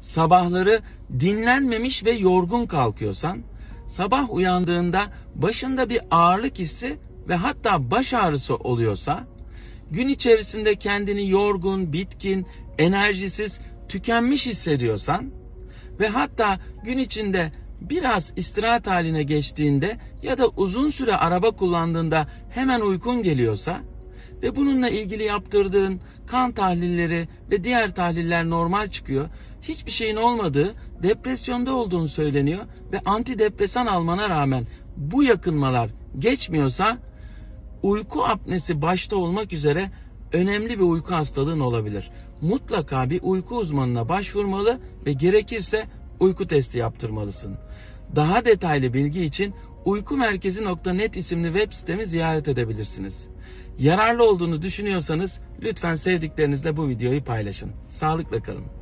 sabahları dinlenmemiş ve yorgun kalkıyorsan, sabah uyandığında başında bir ağırlık hissi ve hatta baş ağrısı oluyorsa, gün içerisinde kendini yorgun, bitkin, enerjisiz, tükenmiş hissediyorsan ve hatta gün içinde biraz istirahat haline geçtiğinde ya da uzun süre araba kullandığında hemen uykun geliyorsa ve bununla ilgili yaptırdığın kan tahlilleri ve diğer tahliller normal çıkıyor. Hiçbir şeyin olmadığı, depresyonda olduğunu söyleniyor ve antidepresan almana rağmen bu yakınmalar geçmiyorsa uyku apnesi başta olmak üzere önemli bir uyku hastalığın olabilir. Mutlaka bir uyku uzmanına başvurmalı ve gerekirse uyku testi yaptırmalısın. Daha detaylı bilgi için uykumerkezi.net isimli web sitemi ziyaret edebilirsiniz. Yararlı olduğunu düşünüyorsanız lütfen sevdiklerinizle bu videoyu paylaşın. Sağlıkla kalın.